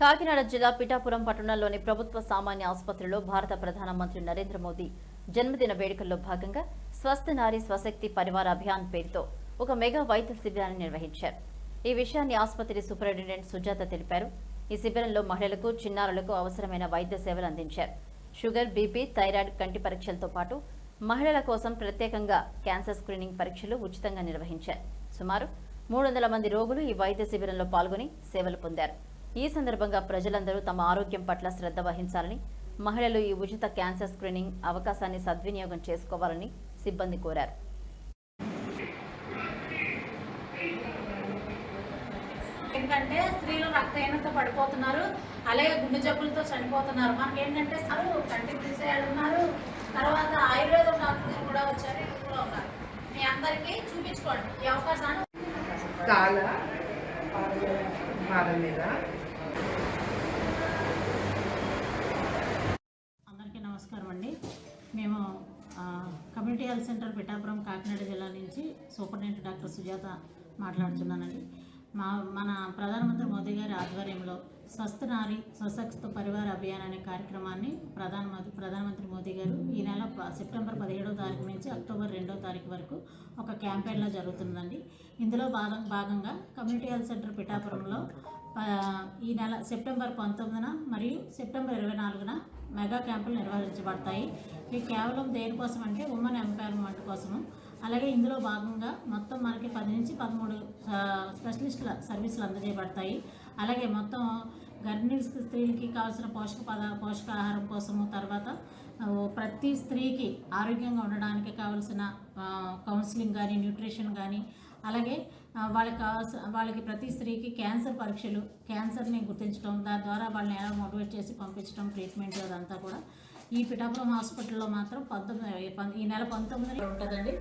కాకినాడ జిల్లా పిఠాపురం పట్టణంలోని ప్రభుత్వ సామాన్య ఆసుపత్రిలో భారత ప్రధానమంత్రి నరేంద్ర మోదీ జన్మదిన వేడుకల్లో భాగంగా స్వస్థ నారీ స్వశక్తి పరివార అభియాన్ పేరుతో ఒక మెగా వైద్య శిబిరాన్ని నిర్వహించారు. ఈ విషయాన్ని ఆసుపత్రి సూపరింటెండెంట్ సుజాత తెలిపారు. ఈ శిబిరంలో మహిళలకు చిన్నారులకు అవసరమైన వైద్య సేవలు అందించారు. షుగర్ బీపీ థైరాయిడ్ కంటి పరీక్షలతో పాటు మహిళల కోసం ప్రత్యేకంగా క్యాన్సర్ స్క్రీనింగ్ పరీక్షలు ఉచితంగా నిర్వహించారు. సుమారు మూడు వందల మంది రోగులు ఈ వైద్య శిబిరంలో పాల్గొని సేవలు పొందారు. ఈ సందర్భంగా ప్రజలందరూ తమ ఆరోగ్యం పట్ల శ్రద్ధ వహించాలని మహిళలు ఈ ఉచిత క్యాన్సర్ స్క్రీనింగ్ అవకాశాన్ని సద్వినియోగం చేసుకోవాలని సిబ్బంది కోరారు. ఏంటంటే స్త్రీలు రక్తహీనత పడిపోతున్నారు అలాగే గుండె జబ్బులతో చనిపోతున్నారు. మనకి ఏంటంటే సార్ కంటి తీసేయాడు ఉన్నారు తర్వాత ఆయుర్వేదం డాక్టర్ కూడా వచ్చారు ఇవి కూడా ఉన్నారు. మీ అందరికీ చూపించుకోండి ఈ అవకాశాన్ని. కాల పాద మీద అందరికీ నమస్కారం అండి. మేము community health centre Pithapuram Kakinada జిల్లా నుంచి సూపరింటెండెంట్ డాక్టర్ సుజాత మాట్లాడుతున్నానండి. మా మన ప్రధానమంత్రి మోదీ గారి ఆధ్వర్యంలో స్వస్థ నారి స్వశక్త పరివార అభియాన్ అనే కార్యక్రమాన్ని ప్రధానమంత్రి ప్రధానమంత్రి మోదీ గారు ఈ నెల సెప్టెంబర్ పదిహేడవ తారీఖు నుంచి అక్టోబర్ రెండవ తారీఖు వరకు ఒక క్యాంపెయిన్లో జరుగుతుందండి. ఇందులో భాగం భాగంగా కమ్యూనిటీ హెల్త్ సెంటర్ పిఠాపురంలో ఈ నెల సెప్టెంబర్ పంతొమ్మిదిన మరియు సెప్టెంబర్ ఇరవై నాలుగున మెగా క్యాంపులు నిర్వహించబడతాయి. ఇవి కేవలం దేనికోసం అంటే ఉమెన్ ఎంపవర్మెంట్ కోసము. అలాగే ఇందులో భాగంగా మొత్తం మనకి పది నుంచి పదమూడు స్పెషలిస్టుల సర్వీసులు అందజేయబడతాయి. అలాగే మొత్తం గర్భిణీ స్త్రీలకి కావాల్సిన పోషక పదా పోషకాహారం కోసము తర్వాత ప్రతి స్త్రీకి ఆరోగ్యంగా ఉండడానికి కావాల్సిన కౌన్సిలింగ్ కానీ న్యూట్రిషన్ కానీ అలాగే వాళ్ళకి కావాల్సిన వాళ్ళకి ప్రతి స్త్రీకి క్యాన్సర్ పరీక్షలు క్యాన్సర్ని గుర్తించడం దాని ద్వారా వాళ్ళని ఎలా మోటివేట్ చేసి పంపించడం ట్రీట్మెంట్ అదంతా కూడా ఈ పిఠాపురం హాస్పిటల్లో మాత్రం పంతొమ్మిది ఈ నెల పంతొమ్మిది ఉంటుందండి.